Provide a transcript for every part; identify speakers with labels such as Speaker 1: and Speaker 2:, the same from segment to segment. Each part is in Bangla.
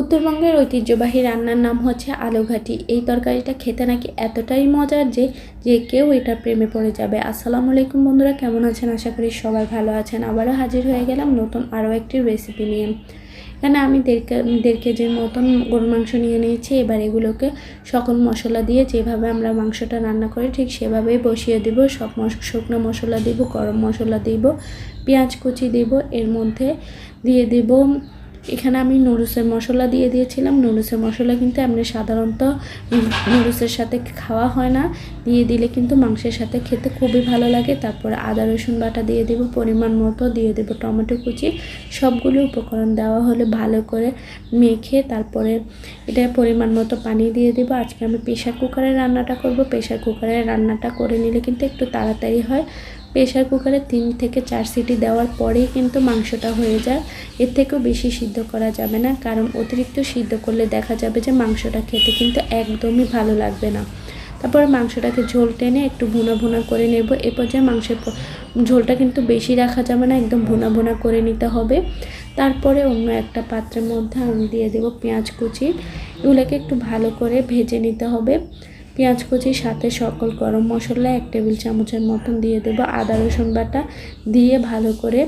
Speaker 1: উত্তরবঙ্গের ঐতিহ্যবাহী রান্নার নাম হচ্ছে আলুঘাটি। এই তরকারিটা খেতে নাকি এতটাই মজার যে যে কেউ এটা প্রেমে পড়ে যাবে। আসসালামু আলাইকুম বন্ধুরা, কেমন আছেন? আশা করি সবাই ভালো আছেন। আবারও হাজির হয়ে গেলাম নতুন আরও একটি রেসিপি নিয়ে। এখানে আমি দেড় কেজির মতন গরুর মাংস নিয়ে নিয়েছি। এবার এগুলোকে সকল মশলা দিয়ে যেভাবে আমরা মাংসটা রান্না করি, ঠিক সেভাবেই বসিয়ে দিব। সব শুকনো মশলা দিব, গরম মশলা দিব, পেঁয়াজ কুচি দিব, এর মধ্যে দিয়ে দিব এখানে আমি নুডলসের মশলা দিয়ে দিয়েছিলাম। নুডলসের মশলা কিন্তু এমনি সাধারণত নুডলসের সাথে খাওয়া হয় না। দিয়ে দিলে কিন্তু মাংসের সাথে খেতে খুবই ভালো লাগে। তারপরে আদা, রসুন বাটা দিয়ে দেবো, পরিমাণ মতো দিয়ে দেবো টমেটো কুচি। সবগুলো উপকরণ দেওয়া হলে ভালো করে মেখে তারপরে এটা পরিমাণ মতো পানি দিয়ে দেবো। আজকে আমি প্রেশার কুকারে রান্নাটা করব। প্রেশার কুকারে রান্নাটা করে নিলে কিন্তু একটু তাড়াতাড়ি হয়। প্রেশার কুকারে তিন থেকে চার সিটি দেওয়ার পরেই কিন্তু মাংসটা হয়ে যায়। এর থেকেও বেশি সিদ্ধ করা যাবে না, কারণ অতিরিক্ত সিদ্ধ করলে দেখা যাবে যে মাংসটা খেতে কিন্তু একদমই ভালো লাগবে না। তারপরে মাংসটাকে ঝোল টেনে একটু ভুনা ভুনা করে নেব। এ পর্যায়ে মাংসের ঝোলটা কিন্তু বেশি রাখা যাবে না, একদম ভুনা ভুনা করে নিতে হবে। তারপরে অন্য একটা পাত্রের মধ্যে আমি দিয়ে দেবো পেঁয়াজ কুচি। এগুলোকে একটু ভালো করে ভেজে নিতে হবে। পেঁয়াজ কুচির সাথে সকল গরম মশলা, এক টেবিল চামচের মতন দিয়ে দেবো। আদা, রসুন বাটা দিয়ে ভালো করে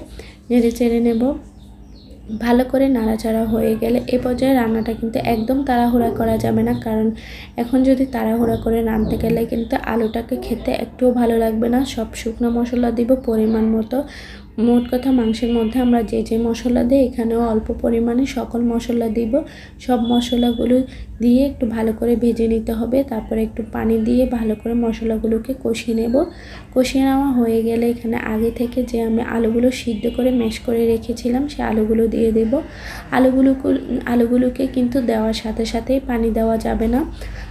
Speaker 1: নেড়ে চেড়ে নেব। ভালো করে নাড়াচাড়া হয়ে গেলে এ পর্যায়ে রান্নাটা কিন্তু একদম তাড়াহুড়া করা যাবে না। কারণ এখন যদি তাড়াহুড়া করে রাঁধতে গেলে কিন্তু আলুটাকে খেতে একটুও ভালো লাগবে না। সব শুকনো মশলা দিব পরিমাণ মতো। মোট কথা মাংসের মধ্যে আমরা যে যে মশলা দিই, এখানেও অল্প পরিমাণে সকল মশলা দিব। সব মশলাগুলো দিয়ে একটু ভালো করে ভেজে নিতে হবে। তারপরে একটু পানি দিয়ে ভালো করে মশলাগুলোকে কষিয়ে নেব। কষিয়ে নেওয়া হয়ে গেলে এখানে আগে থেকে যে আমি আলুগুলো সিদ্ধ করে ম্যাশ করে রেখেছিলাম, সে আলুগুলো দিয়ে দেব। আলুগুলো আলুগুলোকে কিন্তু দেওয়ার সাথে সাথেই পানি দেওয়া যাবে না।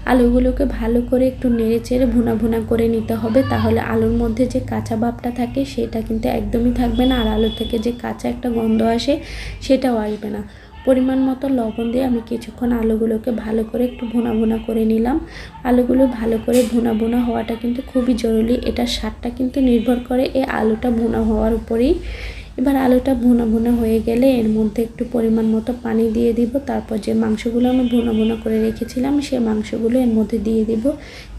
Speaker 1: আলুগুলোকে ভালো করে একটু নেড়ে চেড়ে ভুনা ভুনা করে নিতে হবে। তাহলে আলুর মধ্যে যে কাঁচা ভাবটা থাকে, সেটা কিন্তু একদমই থাকবে না, আর আলু থেকে যে কাঁচা একটা গন্ধ আসে সেটাও আসবে না। পরিমাণ মতো লবণ দিয়ে আমি কিছুক্ষণ আলুগুলোকে ভালো করে একটু ভোনা ভোনা করে নিলাম। আলুগুলো ভালো করে ভোনা ভোনা হওয়াটা কিন্তু খুবই জরুরি। এটা স্বাদটা কিন্তু নির্ভর করে এই আলুটা ভোনা হওয়ার উপরেই। এবার আলুটা ভুনো ভুনো হয়ে গেলে এর মধ্যে একটু পরিমাণ মতো পানি দিয়ে দিব। তারপর যে মাংসগুলো আমি ভুনো ভুনো করে রেখেছিলাম, সে মাংসগুলো এর মধ্যে দিয়ে দিব।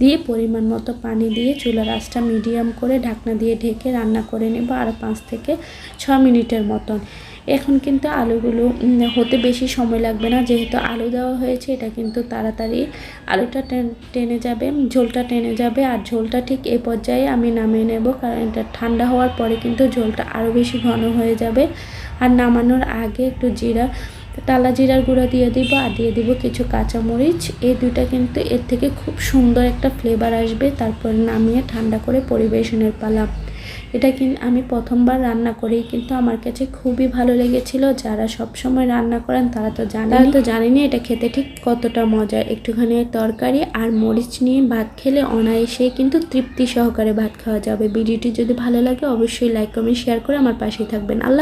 Speaker 1: দিয়ে পরিমাণ মতো পানি দিয়ে চুলার আঁচটা মিডিয়াম করে ঢাকনা দিয়ে ঢেকে রান্না করে নেব আর পাঁচ থেকে ছ মিনিটের মতন। এখন কিন্তু আলুগুলো হতে বেশি সময় লাগবে না। যেহেতু আলু দেওয়া হয়েছে, এটা কিন্তু তাড়াতাড়ি আলুটা টেনে যাবে, ঝোলটা টেনে যাবে। আর ঝোলটা ঠিক এই পর্যায়ে আমি নামিয়ে নেব, কারণ এটা ঠান্ডা হওয়ার পরে কিন্তু ঝোলটা আরও বেশি ঘন হয়ে যাবে। আর নামানোর আগে একটু জিরা, টালা জিরার গুঁড়া দিয়ে দিব, আর দিয়ে দিব কিছু কাঁচামরিচ। এই দুইটা কিন্তু এর থেকে খুব সুন্দর একটা ফ্লেভার আসবে, তারপর নামিয়ে ঠান্ডা করে পরিবেশনের পালা। এটা কিন্তু আমি প্রথমবার রান্না করি, কিন্তু আমার কাছে খুবই ভালো লেগেছিল। যারা সব সময় রান্না করেন, তারা তো জানে তারা তো জানেনি এটা খেতে ঠিক কতটা মজার একটুখানি তরকারি আর মরিচ নিয়ে ভাত খেলে অনায়াসে কিন্তু তৃপ্তি সহকারে ভাত খাওয়া যাবে। ভিডিওটি যদি ভালো লাগে, অবশ্যই লাইক কমেন্ট শেয়ার করে আমার পাশেই থাকবেন। আল্লাহ